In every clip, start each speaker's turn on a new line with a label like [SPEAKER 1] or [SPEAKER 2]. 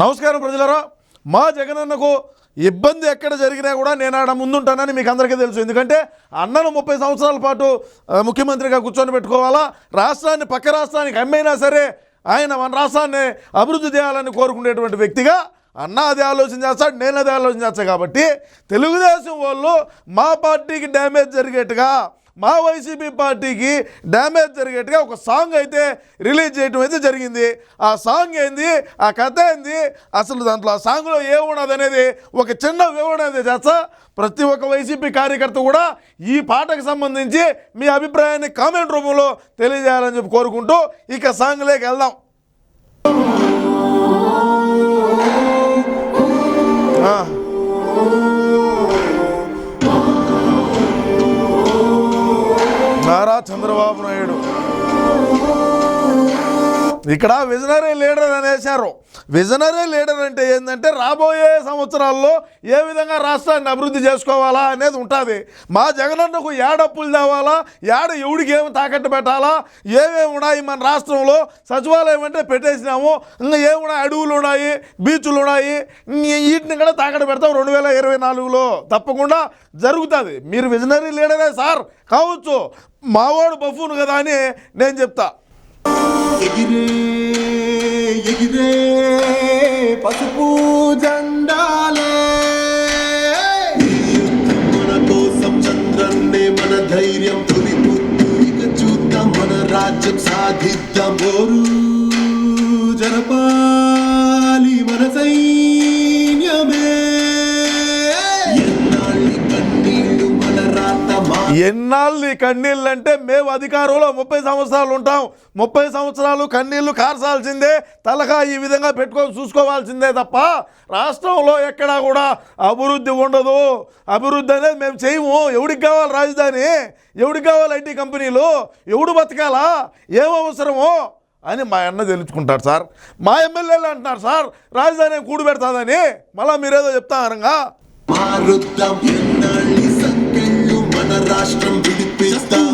[SPEAKER 1] నమస్కారం ప్రజలరా. మా జగనన్నకు ఇబ్బంది ఎక్కడ జరిగినా కూడా నేను ఆడ ముందుంటానని మీకు అందరికీ తెలుసు. ఎందుకంటే అన్నను ముప్పై సంవత్సరాల పాటు ముఖ్యమంత్రిగా కూర్చొని పెట్టుకోవాలా? రాష్ట్రాన్ని పక్క రాష్ట్రానికి అమ్మైనా సరే ఆయన మన రాష్ట్రాన్ని అభివృద్ధి చేయాలని కోరుకునేటువంటి వ్యక్తిగా అన్న అది ఆలోచన చేస్తాడు నేను అది ఆలోచన చేస్తాను కాబట్టి తెలుగుదేశం వాళ్ళు మా పార్టీకి డ్యామేజ్ జరిగేట్టుగా మా వైసీపీ పార్టీకి డ్యామేజ్ జరిగేట్టుగా ఒక సాంగ్ అయితే రిలీజ్ చేయడం అయితే జరిగింది. ఆ సాంగ్ ఏంది? ఆ కథ ఏంది? అసలు దాంట్లో ఆ సాంగ్లో ఏమున్నది అనేది ఒక చిన్న వివరణ అయితే చేస్తా. ప్రతి ఒక్క వైసీపీ కార్యకర్త కూడా ఈ పాటకు సంబంధించి మీ అభిప్రాయాన్ని కామెంట్ రూపంలో తెలియజేయాలని చెప్పి కోరుకుంటూ ఇక సాంగ్లోకి వెళ్దాం. ఆ. నారా చంద్రబాబు నాయుడు. ఇక్కడ విజనరీ లీడర్ అనేసారు విజనరీ లీడర్ అంటే ఏంటంటే రాబోయే సంవత్సరాల్లో ఏ విధంగా రాష్ట్రాన్ని అభివృద్ధి చేసుకోవాలా అనేది ఉంటుంది. మా జగనన్నకు ఏడప్పులు తేవాలా? ఏడ ఎవడికి ఏమి తాకట్టు పెట్టాలా? ఏమేమి ఉన్నాయి మన రాష్ట్రంలో? సచివాలయం అంటే పెట్టేసినాము. ఇంకా ఏమున్నాయి అడవులు ఉన్నాయి బీచ్లు ఉన్నాయి. వీటిని కూడా తాకట్టు పెడతాం రెండు వేల ఇరవై నాలుగులో. తప్పకుండా జరుగుతుంది. మీరు విజనరీ లీడరే సార్. కావచ్చు. మావాడు బఫూను కదా అని నేను చెప్తా.
[SPEAKER 2] ఎగిరే ఎగిరే పసుపు జెండాలే మన కోసం చంద్రన్నే మన ధైర్యం తొలి ఇక చూద్దాం మన రాజ్యం సాధిద్దాం ఓరు. ఎన్నాళ్ళు కన్నీళ్ళు
[SPEAKER 1] అంటే మేము అధికారంలో ముప్పై సంవత్సరాలు ఉంటాం. ముప్పై సంవత్సరాలు కన్నీళ్ళు కార్చాల్సిందే తలగా ఈ విధంగా పెట్టుకొని చూసుకోవాల్సిందే తప్ప రాష్ట్రంలో ఎక్కడా కూడా అభివృద్ధి ఉండదు. అభివృద్ధి అనేది మేము చేయము. ఎవడికి కావాలి రాజధాని? ఎవడికి కావాలి ఐటీ కంపెనీలు? ఎవడు బతకాలా? ఏం అవసరమో అని మా అన్న తెలుసుకుంటారు సార్. మా ఎమ్మెల్యేలు అంటున్నారు సార్ రాజధాని కూడు పెడతాదని. మళ్ళీ మీరేదో చెప్తానరంగా
[SPEAKER 2] మారుద్దాం. రాష్ట్రం విడిపిస్తాం.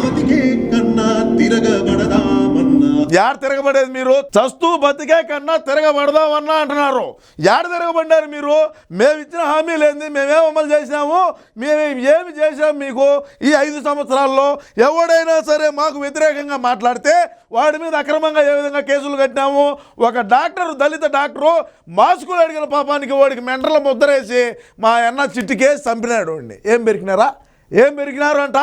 [SPEAKER 2] కన్నా తిరగబడదామన్నా
[SPEAKER 1] యాడ తిరగబడేది మీరు? చస్తూ బతికే కన్నా తిరగబడదామన్నా అంటున్నారు. యాడ తిరగబడ్డారు మీరు? మేము ఇచ్చిన హామీలు ఏంది మేమేం అమలు చేసినాము? మేము ఏమి చేసాం మీకు ఈ ఐదు సంవత్సరాల్లో? ఎవడైనా సరే మాకు వ్యతిరేకంగా మాట్లాడితే వాడి మీద అక్రమంగా ఏ విధంగా కేసులు కట్టినాము? ఒక డాక్టర్ దళిత డాక్టరు మాస్కులు అడిగిన పాపానికి వాడికి మెంటల ముద్రేసి మా అన్న చిట్టికేసి చంపినాడు వాడిని. ఏం పెరిగినారా ఏం పెరిగినారంట?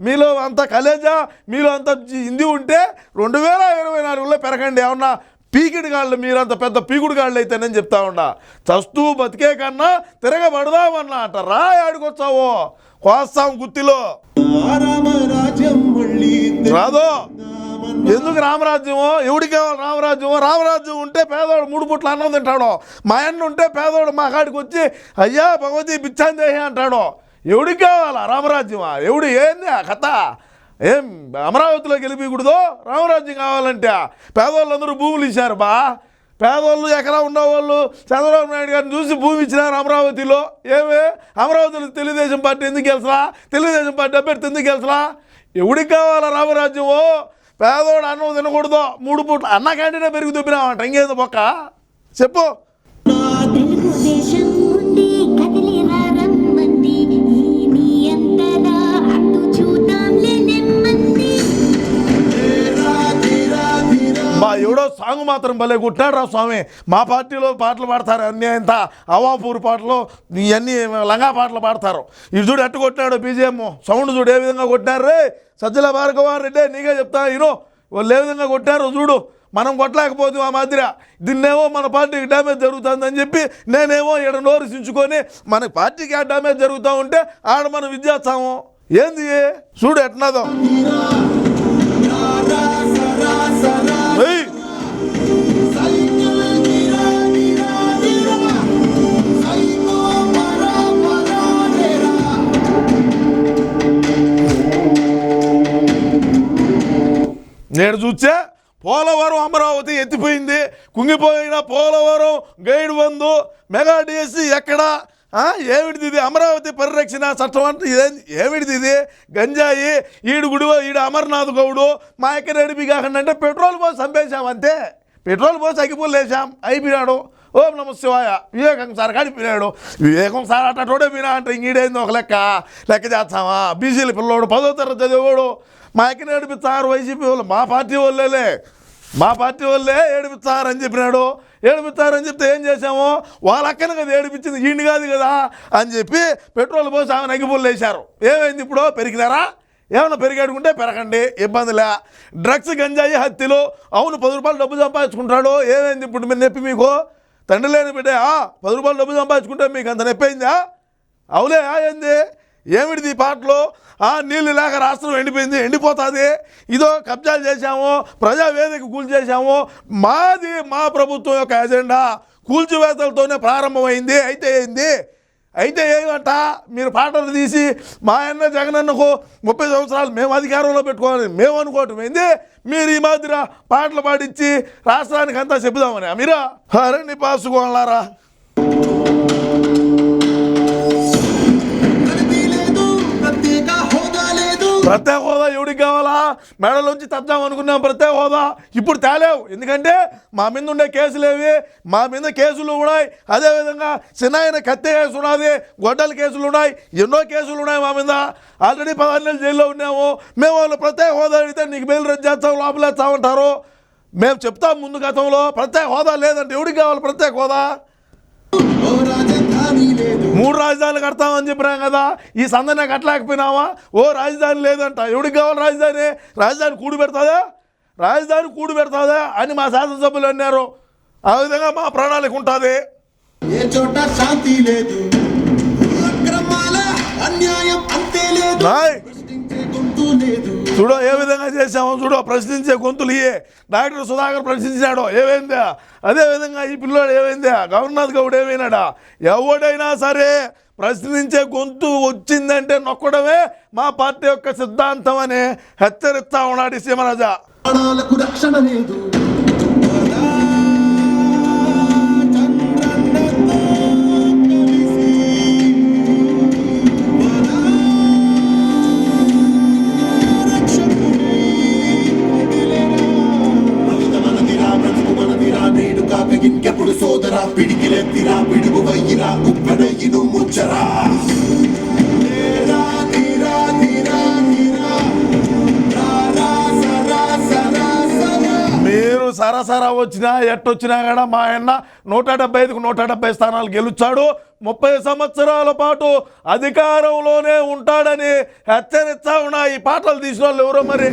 [SPEAKER 1] మీలో అంత కలేజా? మీలో అంత హిందీ ఉంటే రెండు వేల ఇరవై నాలుగులో పెరగండి. ఏమన్నా పీకిడి గాళ్ళు మీరు అంత పెద్ద పీకుడు గాళ్ళు అయితేనని చెప్తా ఉండా చస్తూ బతికే కన్నా తిరగబడదామన్నా అంట. రా ఆడుకొచ్చావో కోస్తాం గుత్తిలో. రాదు ఎందుకు రామరాజ్యమో? ఎవడికి కావాలి రామరాజ్యమో? రామరాజ్యం ఉంటే పేదవాడు మూడు పుట్ల అన్నం తింటాడు? మా అన్న ఉంటే పేదవాడు మా కాడికి వచ్చి అయ్యా భగవతి బిచ్చాన్ దేహి అంటాడు? ఎవడికి కావాలా? రామరాజ్యమా? ఎవడు ఏంది ఆ కథ? ఏం అమరావతిలో గెలిపించకూడదు రామరాజ్యం కావాలంటే పేదవాళ్ళందరూ భూములు ఇచ్చారు బా. పేదవాళ్ళు ఎకరా ఉన్నవాళ్ళు చంద్రబాబు నాయుడు గారిని చూసి భూమి ఇచ్చినారు అమరావతిలో? ఏమి? అమరావతిలో తెలుగుదేశం పార్టీ ఎందుకు గెలిచలా? తెలుగుదేశం పార్టీ అభ్యర్థి ఎందుకు గెలిచలా? ఎవడికి కావాలా రామరాజ్యము పేదోడు అన్నం తినకూడదు? మూడు పూట అన్న క్యాంటీనే పెరుగు దుబ్బినామంట ఇంకేదో బొక్క. చెప్పు. సాంగ్ మాత్రం భలే కొట్టాడు రా స్వామి. మా పార్టీలో పాటలు పాడతారు అన్నీ ఇంత అవాపూర్ పాటలు ఇవన్నీ లంగా పాటలు పాడతారు. ఇది చూడు ఎట్టు కొట్టినాడు బీజేఎం. సౌండ్ చూడు ఏ విధంగా కొట్టారు రే. సజ్జల భార్గవ రెడ్డి నీకే చెప్తా ఇను వాళ్ళు ఏ విధంగా కొట్టారు చూడు. మనం కొట్టలేకపోతే ఆ మాదిరి. దీన్నేమో మన పార్టీకి డ్యామేజ్ జరుగుతుందని చెప్పి నేనేమో ఈడ నోరు సించుకొని మన పార్టీకి ఆ డ్యామేజ్ జరుగుతూ ఉంటే ఆడ మనం విద్యాస్తాము ఏంది? చూడు ఎట్నదో నేడు చూస్తే పోలవరం అమరావతి ఎత్తిపోయింది. కుంగిపోయిన Polavaram guide bund mega DSC ఎక్కడ? ఆ, ఏమిటిది ఇది? అమరావతి పరిరక్షణ చట్టం అంటే ఇదే ఏమిటిది ఇది? గంజాయి ఈడు గుడివ ఈడు అమర్నాథ్ గౌడు మా ఎక్కడ నడిపి కాకుండా అంటే పెట్రోల్ పోసి చంపేశాం అంతే. పెట్రోల్ పోసి అగ్గిపూలు వేసాం అయిపోయినాడు. ఓం నమ శివాయ. వివేకం సార్ కానీ వివేకం సార్ అట్టోడే మీరా అంటే ఇంకీడైంది ఒక లెక్క? లెక్క చేస్తామా బీసీల పిల్లోడు పదో తరగతి చదివాడు మా ఎక్కడ ఏడిపిస్తారు వైసీపీ వాళ్ళు. మా పార్టీ వాళ్ళేలే. మా పార్టీ వాళ్ళే ఏడిపిస్తారని చెప్పినాడు. ఏడిపిస్తారని చెప్తే ఏం చేసాము వాళ్ళ అక్కన కదా ఏడిపించింది. ఈయన కాదు కదా అని చెప్పి పెట్రోల్ పోసి ఆమె నగ్గిపుల్లు వేశారు. ఏమైంది ఇప్పుడు? పెరిగినారా? ఏమైనా పెరిగాడుకుంటే పెరగండి. ఇబ్బందిలే డ్రగ్స్ గంజాయి హత్యలు. అవును పది రూపాయలు డబ్బు సంపాదించుకుంటాడు ఏమైంది ఇప్పుడు మీరు నొప్పి మీకు? తండ్రి లేని బిడ్డ ఆ, పది రూపాయలు డబ్బు సంపాదించుకుంటే మీకు అంత నొప్పి అయిందా? అవులే ఏంది? ఏమిటిది ఈ పాటలు? ఆ నీళ్ళు లేక రాష్ట్రం ఎండిపోయింది ఎండిపోతుంది. ఇదో కబ్జాలు చేశాము ప్రజావేదిక కూల్చేశాము మాది మా ప్రభుత్వం యొక్క ఎజెండా కూల్చివేతలతోనే ప్రారంభమైంది. అయితే ఏంది? అయితే ఏమంట? మీరు పాటలు తీసి మా అన్న జగనన్నకు ముప్పై సంవత్సరాలు మేము అధికారంలో పెట్టుకోవాలి మేము అనుకోవటం ఏంది? మీరు ఈ మాదిరి పాటలు పాడించి రాష్ట్రానికి అంతా చెబుదామని. మీరు హరణి పాసుకోవాలారా.
[SPEAKER 2] ప్రత్యేక హోదా
[SPEAKER 1] ఎవడికి కావాలా? మెడలోంచి తద్దాం అనుకున్నాం ప్రత్యేక హోదా. ఇప్పుడు తేలేవు. ఎందుకంటే మా మీద ఉండే కేసులు ఏవి? మా మీద కేసులు ఉన్నాయి. అదేవిధంగా చిన్న కత్తి కేసు ఉన్నది గొడ్డల కేసులు ఉన్నాయి ఎన్నో కేసులు ఉన్నాయి మా మీద. ఆల్రెడీ పదహారు నెలలు జైల్లో ఉన్నాము. మేము వాళ్ళు ప్రత్యేక హోదా అడిగితే నీకు బెయిల్ రద్దు చేస్తాం లోపలేస్తామంటారు మేము చెప్తాం ముందు గతంలో ప్రత్యేక హోదా లేదంటే ఎవడికి కావాలి ప్రత్యేక హోదా? మూడు రాజధానులు కడతామని చెప్పినాం కదా. ఈ సందనే కట్టలేకపోయినావా ఓ రాజధాని లేదంట. ఎవడికి కావాలి రాజధాని? రాజధాని కూడి పెడతాదా? రాజధాని కూడి పెడతాదా అని మా శాసనసభ్యులు అన్నారు. ఆ విధంగా మా ప్రణాళిక ఉంటుంది.
[SPEAKER 2] ఏ చోట శాంతి లేదు. అన్యాయం అంతే లేదు.
[SPEAKER 1] చూడు ఏ విధంగా చేసామో చూడు ప్రశ్నించే గొంతులు ఇయే. డాక్టర్ సుధాకర్ ప్రశ్నించాడో ఏమైందా? అదే విధంగా ఈ పిల్లోడు ఏమైందా? గవర్నర్ గౌడ్ ఏమైనాడా? ఎవడైనా సరే ప్రశ్నించే గొంతు వచ్చిందంటే నొక్కడమే మా పార్టీ యొక్క సిద్ధాంతం అని హెచ్చరిస్తా ఉన్నాడు సీమరాజా.
[SPEAKER 2] రక్షణ లేదు. ఇంకెప్పుడు సోదరా పిడికిలెత్తిరా పిడుగు వయ్యిరా ఉప్పెనయ్యిను ముచ్చరా. లేరా, తీరా, తీరా,
[SPEAKER 1] మీరు సరసర వచ్చినా ఎట్టొచ్చినా కూడా మా ఆయన నూట డెబ్బై ఐదుకు నూట డెబ్బై స్థానాలు గెలుచాడు. ముప్పై సంవత్సరాల పాటు అధికారంలోనే ఉంటాడని హెచ్చరిస్తా ఉన్నా ఈ పాటలు తీసిన వాళ్ళు ఎవరో మరి?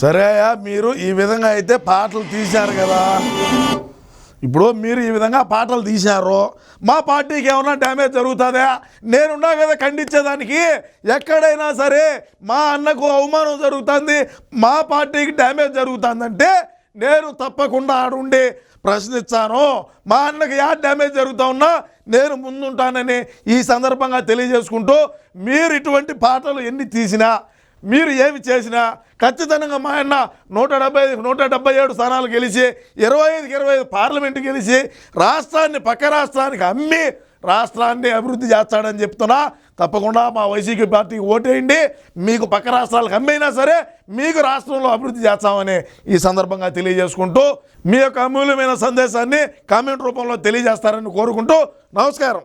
[SPEAKER 2] సరే
[SPEAKER 1] మీరు ఈ విధంగా అయితే పాటలు తీశారు కదా. ఇప్పుడు మీరు ఈ విధంగా పాటలు తీశారు. మా పార్టీకి ఏమన్నా డ్యామేజ్ జరుగుతుందా? నేనున్నా కదా ఖండించేదానికి. ఎక్కడైనా సరే మా అన్నకు అవమానం జరుగుతుంది. మా పార్టీకి డ్యామేజ్ జరుగుతుందంటే నేను తప్పకుండా ఆడుండి ప్రశ్నిస్తాను. మా అన్నకి యా డ్యామేజ్ జరుగుతా ఉన్నా నేను ముందుంటానని ఈ సందర్భంగా తెలియజేసుకుంటూ మీరు ఇటువంటి పాటలు ఎన్ని తీసినా మీరు ఏమి చేసినా ఖచ్చితంగా మా అన్న నూట డెబ్బై నూట డెబ్బై ఏడు స్థానాలు గెలిచి ఇరవై ఐదుకి ఇరవై ఐదు పార్లమెంటు గెలిచి రాష్ట్రాన్ని పక్క రాష్ట్రానికి అమ్మి రాష్ట్రాన్ని అభివృద్ధి చేస్తాడని చెప్తున్నా. తప్పకుండా మా వైసీపీ పార్టీకి ఓటేయండి. మీకు పక్క రాష్ట్రాలకు అమ్మైనా సరే మీకు రాష్ట్రంలో అభివృద్ధి చేస్తామని ఈ సందర్భంగా తెలియజేసుకుంటూ మీ యొక్క అమూల్యమైన సందేశాన్ని కామెంట్ రూపంలో తెలియజేస్తారని కోరుకుంటూ నమస్కారం.